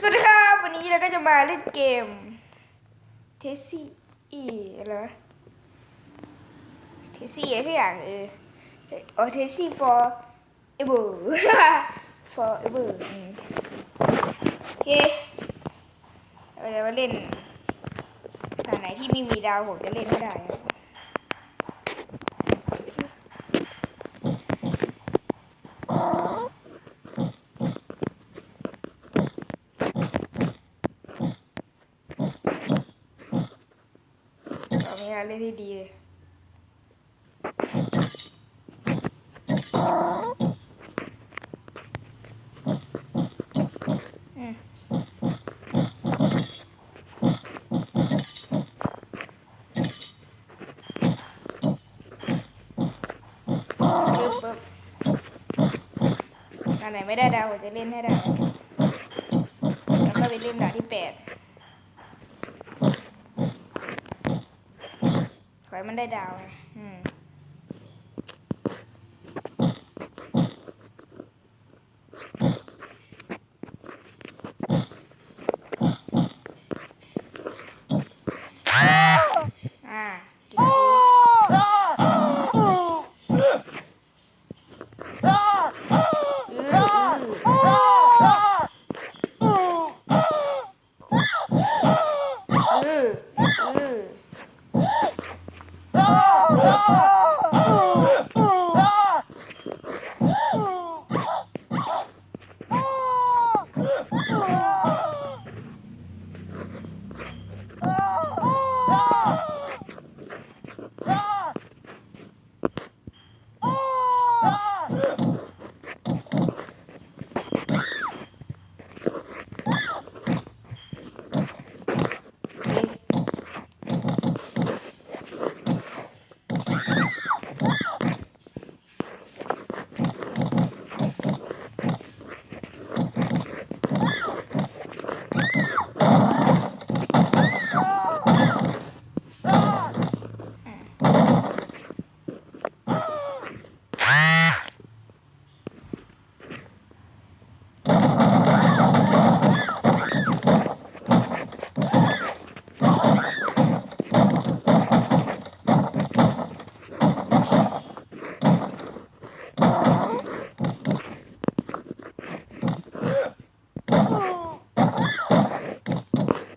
สวัสดีครับวันนี้เราก็จะมาเล่นเกมเทสซี่อีอะไรวะเทสซี่อะไรสักอย่างเออเอเทสซี่ for ever for ever อืมโอเคเราจะมาเล่นด่านไหนที่ไม่มีดาวผมจะเล่นไม่ได้ อาไม่ได้เล่นที่ดีเลยอืมปึ๊บปึ๊บอันไหนไม่ได้ดาวผมจะเล่นให้ได้ แล้วก็ไปเล่นด่านที่แปด อให้มันได้ดาวไงอืม อ่ากินอืออืออือเอ๊ะ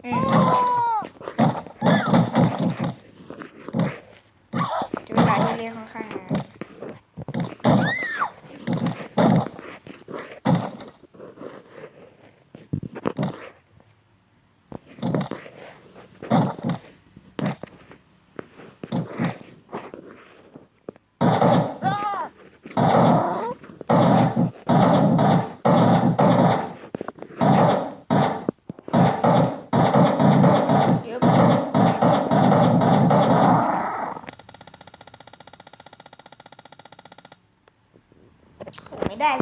อืม จะเลี้ยกค่อนข้าง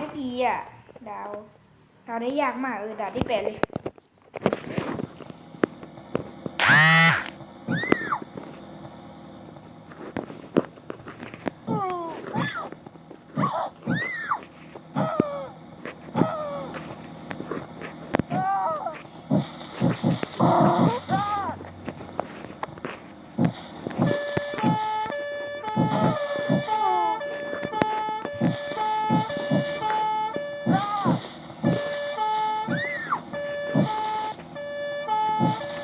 ื่อกี้อะดาวดาวได้ยากมากเออดาวที่แปดเลย โ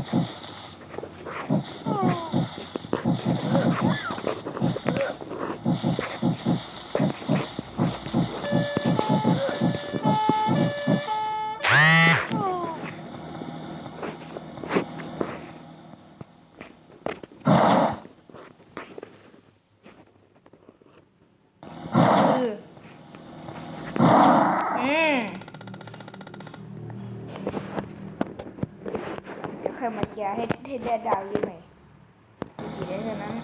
helpful. ทแดดดาวอยู่ไหนกี่ได้เท่านั้น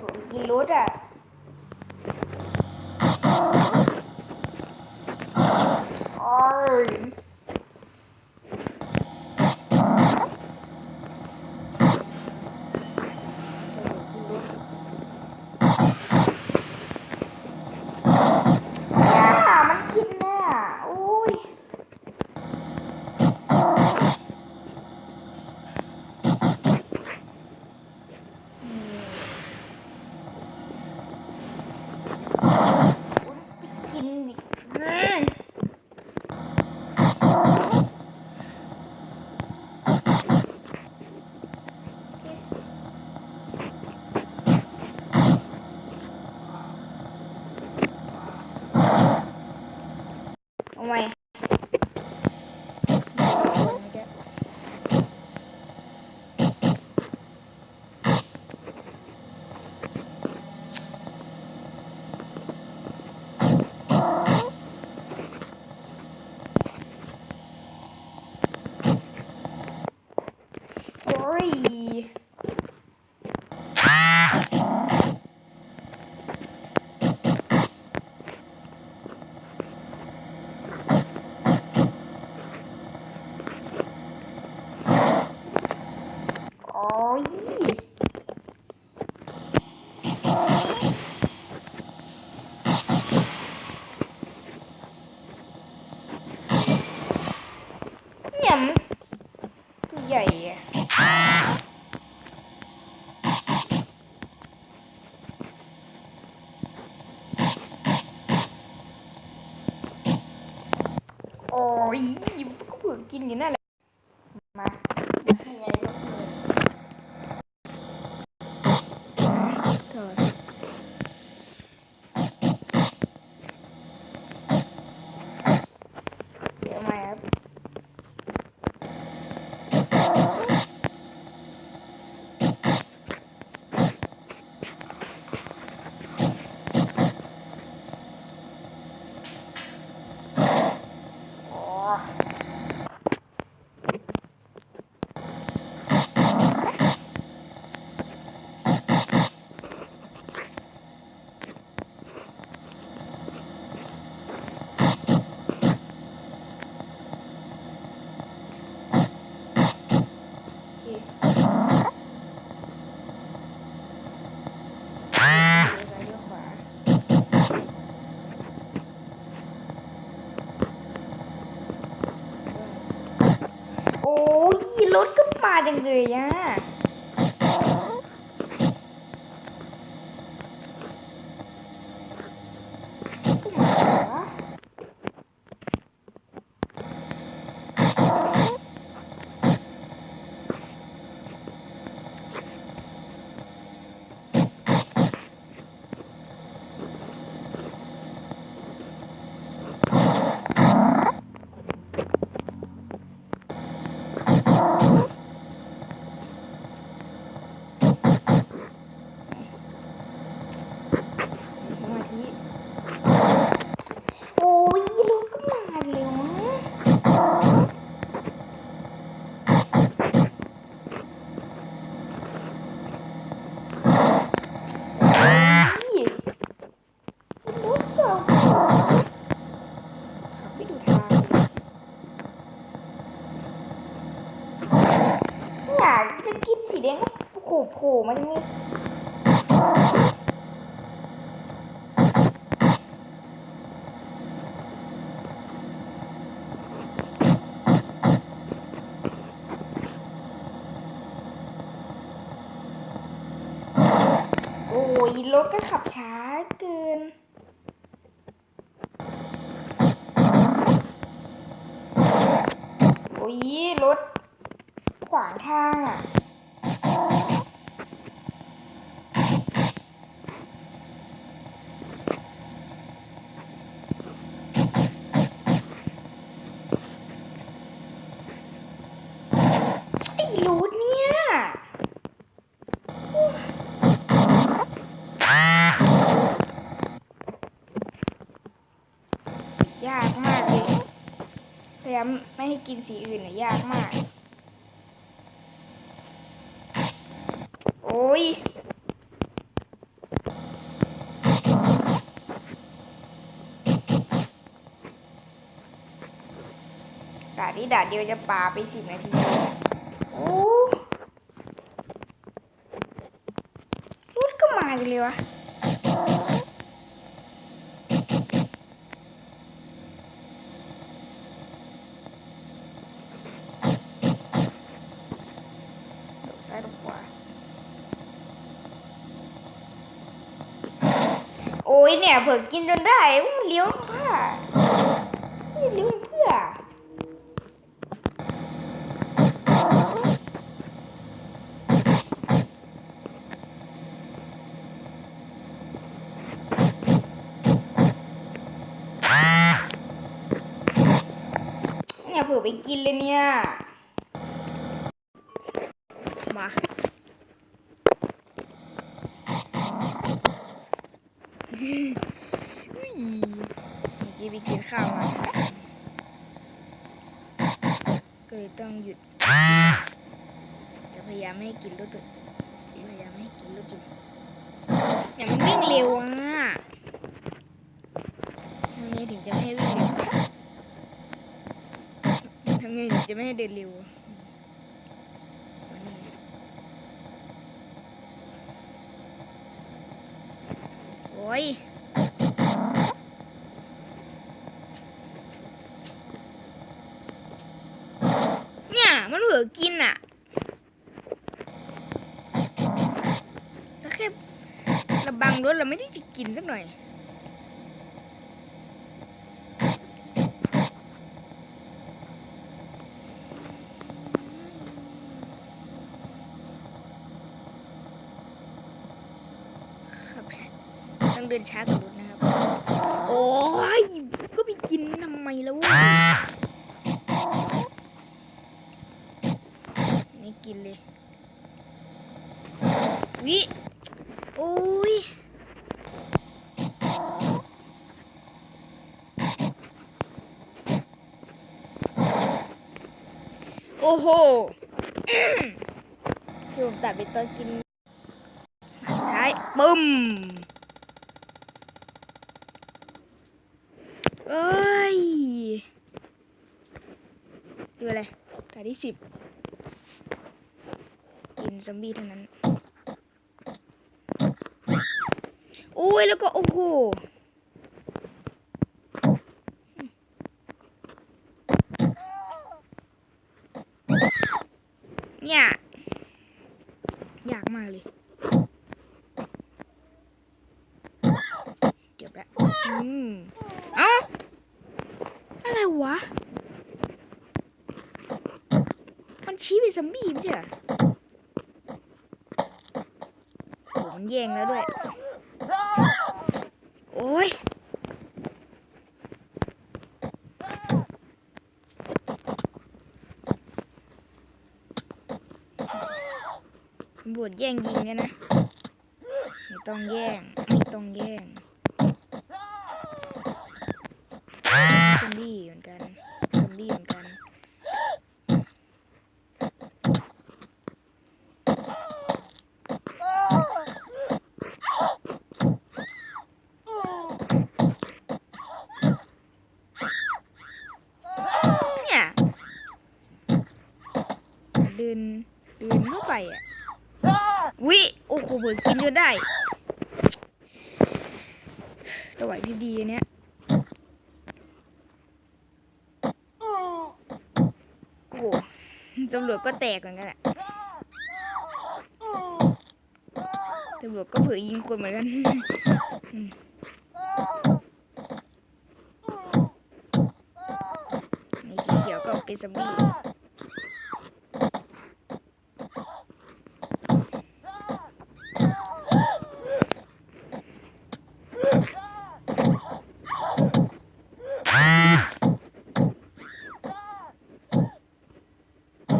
ผมกินรถอะอ๋อ มตันใหญ่อะโอ้ยก็เผื่อกินอยู่นั่นแหละ பாருங்க ஏன் จะกินสีแดงก็โอ้โโผล่มันมีโอ้ยรถก็ขับช้า กินสีอื่นเนี่ยยากมาก โอ้ยด่านี้ด่าเดียวจะปาไปสิบนาทีโอ้รถก็มาจังเลยวะ หลบซ้ายหลบขวา โอ้ยเนี่ยเผื่อกินจนได้มันเลี้ยวเพื่อเลี้ยวเพื่อเนี่ยเผื่อไปกินเลยเนี่ย มาอุ้ยเมื่อกี้ไปกินข้าวมา็เลยต้องหยุด จะพยายามไม่ให้กินรถตัวพยายามไม่ให้กินรถอยู่เนี่ามันวิ่งเร็วอะทำไงถึงจะไม่ให้วิ่งเร็วทำไงถึงจะไม่ให้เดินเร็วอะวันนี้โอ้ย เนี่ย มันเผลอกินอะ แล้วแค่ รถเราไม่ได้จะกินสักหน่อย ครับต้องเดินช้ากว่ารถนะครับ โอ้ย ก็ไปกินทำไมแล้ววะไม่กินเลย วิ โอ้ย โอ้โหที่ผมตัดไปตอนกินสุดท้ายบึ้มเอ้ยดูอะไรตาที่สิบกินซอมบี้เท่านั้น โอ้ย แล้วก็ โอ้โห เนี่ย ยากมากเลย เก็บแล้วอืมเอ้าอะไรวะ มันชี้เป็นซัมบี้ไม่ใช่เหรอโหมันแย่งแล้วด้วย โอ้ย ตำร วจแย่งยิงกันนะ ไม่ต้องแย่ง ไม่ต้องแย่งซอมบี้เหมือนกันซอมบี้เหมือนกันเนี่ยเดินเดินเข้าไปอะ วิโอ้โหเบิกกินจนได้ตัวไหวพริบดีอันเนี้ยโอ้โหตำรวจก็แตกเหมือนกันแหละตำรวจก็เผยยิงคนเหมือนกันในี่สีเขียวก็เป็นซอมบี้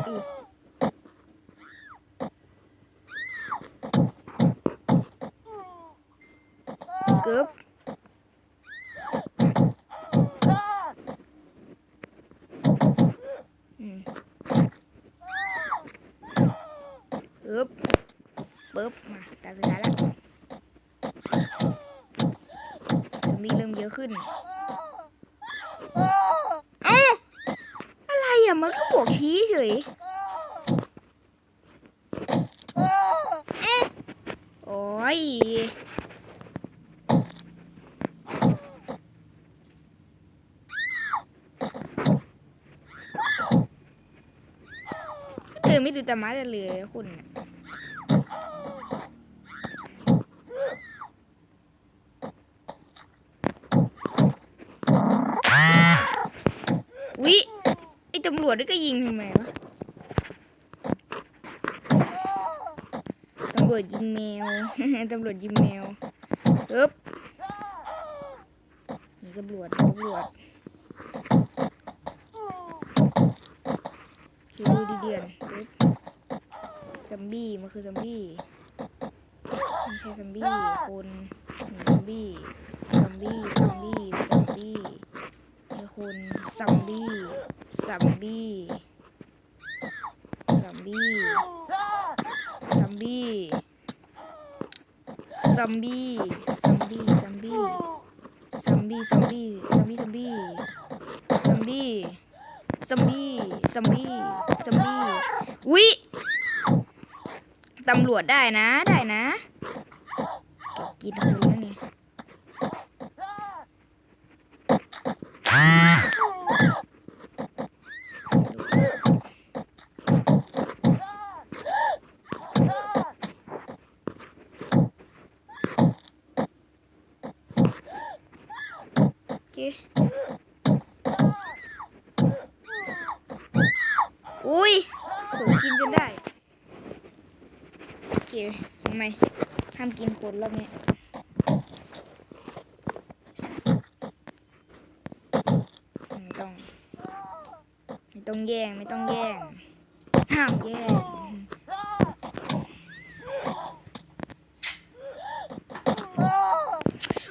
Ừ. Cướp Cướp Bớp มาแต่สุดท้ายละสมีเริ่มเยอะขึ้น กชี้เฉยโอ้ยเธอไม่ดูตามาเลยเลยคุณนะวิไอตำรวจนี่ก็ยิงทำไมวะตำรวจยิงแมว ตำรวจยิงแมวปึ๊บนี่ตำรวจตำรวจคิดดูดีเดือนปึ๊บซอมบี้ มันคือซอมบี้ ไม่ใช่ซอมบี้ คนซอมบี้ซอมบี้ซอมบี้ซอมบี้ไอ้คนซอมบี้ ซอมบี้ซอมบี้ซอมบี้ซอมบี้ซอมบี้ซอมบี้ซอมบี้ซอมบี้ซอมบี้ซอมบี้ซอมบี้ซอมบี้ซอมบี้ซอมบี้อุ๊ยตำรวจได้นะ ได้นะ เก็บกินคนแล้วไงโอเคอุ้ยโหกินจนได้ คทำไมห้ามกินคนรอบนี้ไม่ต้อง ไม่ต้องแย่ง ไม่ต้องแย่ง ห้ามแย่ง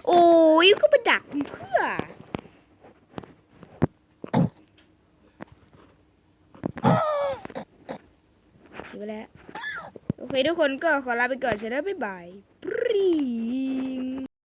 โอ้ยก็ไปดักมันเพื่อ คิดไปแล้ว โอ เคทุกคนก็ขอลาไปก่อนเสร็จแล้วบ๊ายบายปรี